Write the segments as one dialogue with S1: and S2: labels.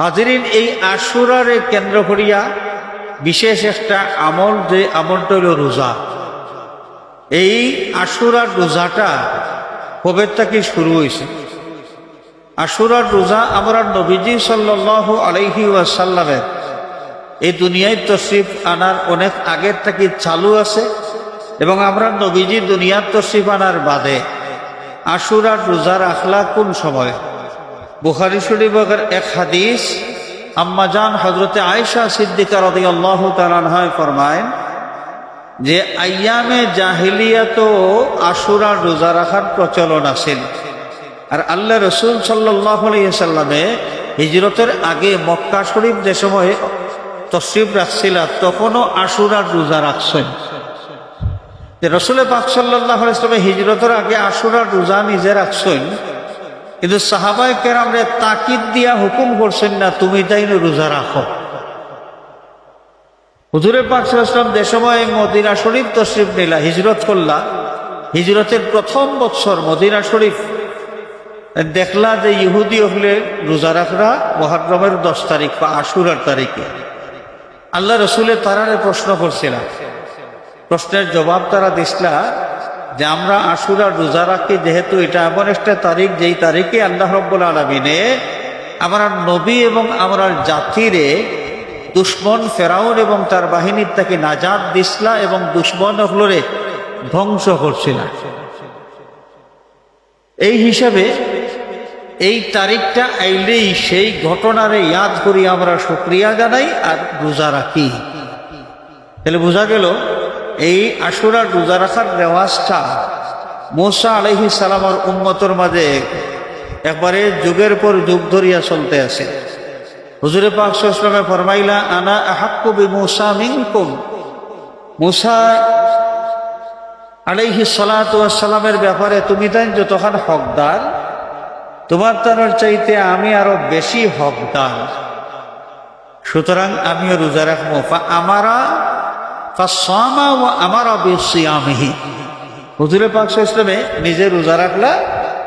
S1: হাজিরিন, এই আশুরারে কেন্দ্র করিয়া বিশেষ একটা আমল যে আমলটা হইল রোজা। এই আশুরার রোজাটা কবে থেকে শুরু হয়েছে আশুরার রোজা আমরা নবীজি সাল্লাহ আলাইহি ওয়াসাল্লামের এই দুনিয়ায় তশরিফ আনার অনেক আগের থেকে চালু আছে এবং আমরা নবীজি দুনিয়ার তশরিফ আনার বাদে আশুরার রোজা রাখলা কোন সময়? বুখারি শরীফের এক হাদিস আম্মাজান হজরতে আয়েশা সিদ্দিকা রদি আল্লাহ তালানহায় ফরমায়েন যে আয়ামে জাহিলিয়াত আশুরার রোজা রাখার প্রচলন আছিল আর আল্লাহ রসুল সাল্লাহ সাল্লামে হিজরতের আগে মক্কা শরীফ যে সময় তশরিফ রাখছিল তখনও আশুরার রোজা রাখছেন। রসুলের পাক সাল্লাহ ইসলামে হিজরতের আগে আশুরার রোজা নিজে রাখছেন কিন্তু সাহাবাই কেরামরে তাকিদ দিয়া হুকুম করছেন না, তুমি তাই রোজা রাখো। হুজুরের পাক সাল্লাম যে সময় মদিনা শরীফ তশরিফ নিলা, হিজরত করলা, হিজরতের প্রথম বৎসর মদিনা শরীফ, দেখলা যে ইহুদি হলে রোজা রাখরা মহারমের দশ তারিখ বা আশুরার তারিখে। আল্লাহ রসুলের তারারে প্রশ্ন করছিলাম। প্রশ্নের জবাব তারা দিসলা যে আমরা আশুরা রোজা রাখি, যেহেতু এটা এমন একটা তারিখ, যেই তারিখে আল্লাহ রব্বুল আলমিনে আমরা নবী এবং আমরা জাতিরে দুশ্মন ফেরাউন এবং তার বাহিনীর তাকে নাজাদ দিসলা এবং দুশ্মন হলরে ধ্বংস করছিল। এই হিসাবে এই তারিখটা আইলেই সেই ঘটনারে ইয়াদ করি আমরা শুক্রিয়া জানাই আর রোজা রাখি। তাহলে বোঝা গেল এই আশুরার রোজা রাখার রেওয়াজটা মোসা আলহি সালামার উম্মতর মাঝে একবারে যুগের পর যুগ ধরিয়া চলতে আছে। হুজুরে পাক সালামে ফরমাইলা, আনা আহাক্কবি মুসা মিনকুম? মুসা আলাইহি সালামের ব্যাপারে, তুমি তাই যতক্ষণ হকদার, তোমার তার চাইতে আমি আরও বেশি হকদার। সুতরাং আমিও রোজা রাখব। আমারা ফাসমা ও আমার নিজে রোজা রাখলা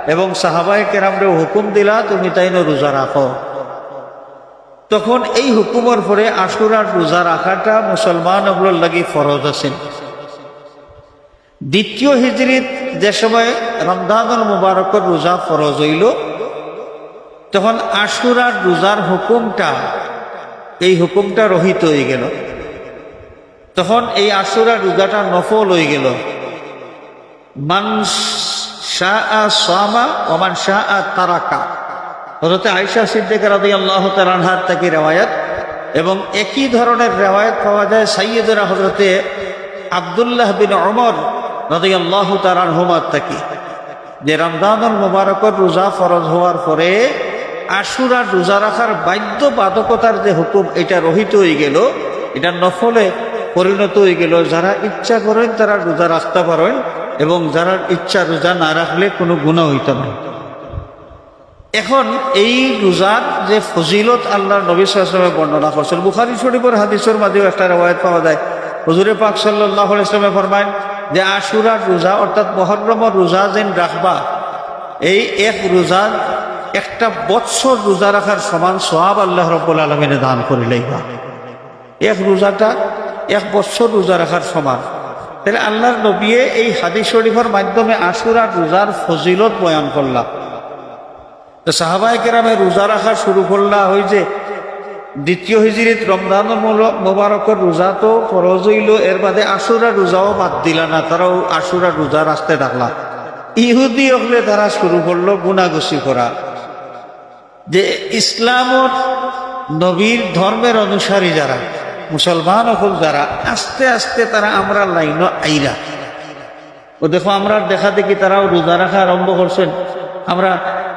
S1: এবং সাহাবাই কেরামরে হুকুম দিলা, তুমি তাই রোজা রাখো? তখন এই হুকুমের পরে আশুরার রোজা রাখাটা মুসলমান ওগুলোর লাগি ফরজ আছেন দ্বিতীয় হিজড়িত যে সময় রমদানুল মুবারকর রোজা ফরজ হইল, তখন আশুরার রোজার হুকুমটা, এই হুকুমটা রহিত হয়ে গেল। তখন এই আশুরা রোজাটা নফল হয়ে গেল। মান শাহ সামা ওমান শাহ তারাকা। হজরতে আয়সা সিদ্দিক রাদি আল্লাহ তালানহার তাকে রেওয়ায়ত এবং একই ধরনের রেওয়ায়ত পাওয়া যায় সাইয়দরা হজরতে আবদুল্লাহ বিন অমর রাদি আল্লাহ তালানহুমার তাকে যে রমজানুল মুবারকর রোজা ফরজ হওয়ার পরে আশুরা রোজা রাখার বাধ্য বাধকতার যে হুকুম, এটা রহিত হয়ে গেল, এটা নফলে পরিণত হয়ে গেল। যারা ইচ্ছা করেন তারা রোজা রাখতে পারেন এবং যারা ইচ্ছা রোজা না রাখলে কোনো গুণা হইত না। এখন এই রোজার যে ফজিলত আল্লাহ নবী সাল্লামে বর্ণনা করছেন। বুখারি শরীফের হাদিসের মাঝেও একটা রেওয়ায়ত পাওয়া যায়। হজুরে পাক সাল্লাহ ইসলামে ফরমায় যে আশুরার রোজা অর্থাৎ মহরমর রোজা যেন রাখবা, এই এক রোজা একটা বৎসর রোজা রাখার সমান সোহাব আল্লাহ রব্বুল আলমিনে দান করিলেইবা এক রোজাটা এক বছর রোজা রাখার সমান। তাহলে আল্লাহর নবীয়ে এই হাদিস শরীফের মাধ্যমে আশুরার রোজার ফজিলত বয়ান করলাম। তো সাহাবাই কেরামে রোজা রাখা শুরু করলা হই যে দ্বিতীয় হিজিরিত রমজান মোবারকর রোজা তো ফরজ হইল, এর বাদে আশুরা রোজাও বাদ দিলা না, তারাও আশুরা রোজা রাস্তায় ডাকলা ইহুদি হলে তারা শুরু করল গুনাগুসি করা। যে ইসলামর নবীর ধর্মের অনুসারী যারা মুসলমান হল যারা, আস্তে আস্তে তারা আমরা লাইন আইরা। ও দেখো, আমরা দেখা দেখি তারাও রোজা রাখা আরম্ভ করছেন। আমরা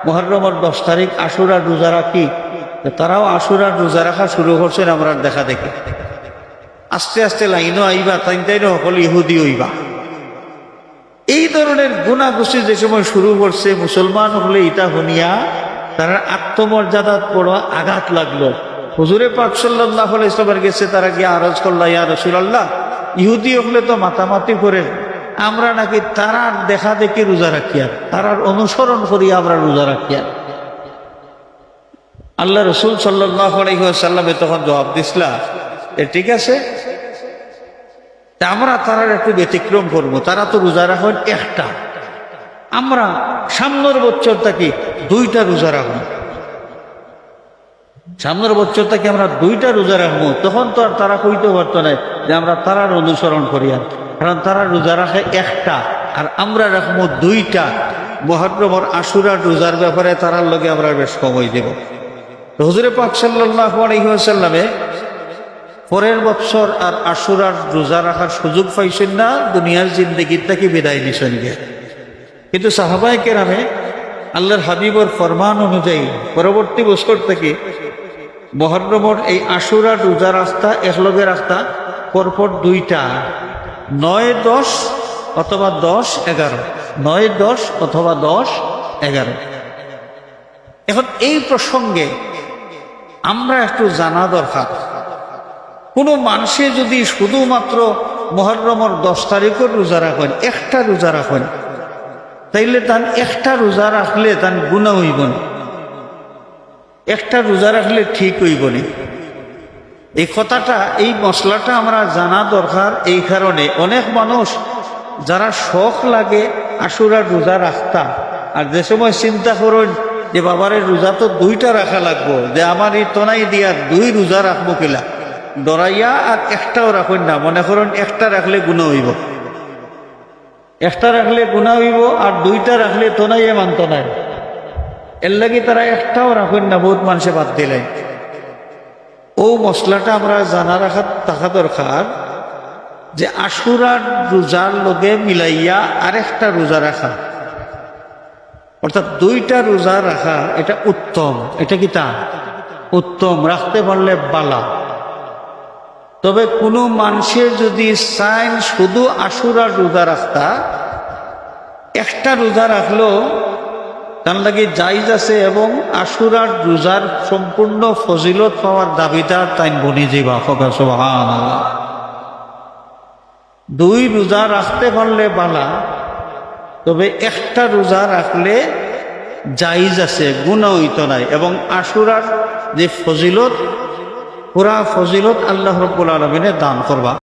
S1: মহরমর দশ তারিখ আশুরার রোজা রাখি। তারাও আশুরার রোজা রাখা শুরু করছেন আমরা দেখা দেখি। আস্তে আস্তে লাইনও আইবা তাই তাই সকল ইহুদি হইবা। এই ধরনের গুণাগুছি যে সময় শুরু করছে, মুসলমান হলে ইটা শুনিয়া তারা আত্মমর্যাদাত বড় আঘাত লাগল। হুজুরে পাক সাল্লাহ ইসলামের গেছে, তারা গিয়ে আরজ করল্লা ইয়া রসুলাল্লাহ, ইহুদি হলে তো মাতামাতি করে, আমরা নাকি তারার দেখা দেখি রোজা রাখিয়া তারার অনুসরণ করি আমরা রোজা রাখিয়া আল্লাহ রসুল সাল্লাসাল্লামে তখন জবাব দিসলা, এ, ঠিক আছে আমরা তারার একটু ব্যতিক্রম করব, তারা তো রোজা রাখেন একটা, আমরা সামনের বছর থাকি দুইটা রোজা রাখব? সামনের বছর থেকে আমরা দুইটা রোজা রাখব, তখন তো আর তারা কইতে পারতো না যে আমরা তারার অনুসরণ করি আর। কারণ তারা রোজা রাখে একটা, আর আমরা রাখব দুইটা। মহাপ্রভর আশুরার রোজার ব্যাপারে তারার লগে আমরা বেশ কমই দেব। হুজুরে পাক সাল্লাহ আলহিহাসাল্লামে পরের বৎসর আর আশুরার রোজা রাখার সুযোগ পাইছেন না, দুনিয়ার জিন্দগির থেকে বিদায় নিছেন গিয়ে কিন্তু সাহাবাই কেরামে আল্লাহর হাবিবর ফরমান অনুযায়ী পরবর্তী বছর থেকে মহরমর এই আশুরার রোজা রাস্তা, একলগে রাস্তা, পরপর দুইটা। নয় দশ অথবা দশ এগারো। নয় দশ অথবা দশ এগারো। এখন এই প্রসঙ্গে আমরা একটু জানা দরকার। কোনো মানুষে যদি শুধুমাত্র মহরমর দশ তারিখের রোজা রাখেন, একটা রোজা রাখেন, তাইলে তান একটা রোজা রাখলে তান গুণা হইব না। একটা রোজা রাখলে ঠিক হইব না? এই কথাটা, এই মশলাটা আমরা জানা দরকার এই কারণে। অনেক মানুষ যারা শখ লাগে আশুরা রোজা রাখতা, আর যে সময় চিন্তা করেন যে বাবারে রোজা তো দুইটা রাখা লাগবো, যে আমার এই তনাই দিয়া দুই রোজা রাখব কিলা? ডরাইয়া আর একটাও রাখেন না, মনে করেন একটা রাখলে গুণ হইব। একটা রাখলে গুণা হইব আর দুইটা রাখলে তোনাইয়ে মানত নাই এর লাগি তারা একটাও রাখেন না, বহুত মানুষে বাদ দিলেন ও মশলাটা আমরা জানা রাখা থাকা দরকার যে আশুরার রোজার লগে মিলাইয়া আরেকটা রোজা রাখা। অর্থাৎ দুইটা রোজা রাখা, এটা উত্তম। এটা কি তা? উত্তম, রাখতে পারলে বালা। তবে কোনো মানুষের যদি সাইন শুধু আশুরার রোজা রাখতা, একটা রোজা রাখল তার লাগে জাইজ আছে এবং আশুরার রোজার সম্পূর্ণ ফজিলত পাওয়ার দাবিদার তাই বনি সবাই দুই রোজা রাখতে পারলে বালা, তবে একটা রোজা রাখলে জাইজ আছে গুণা হইত নাই। এবং আশুরার যে ফজিলত, পুরা ফজিলত আল্লাহ রব্বুল আলমিনে দান করবা।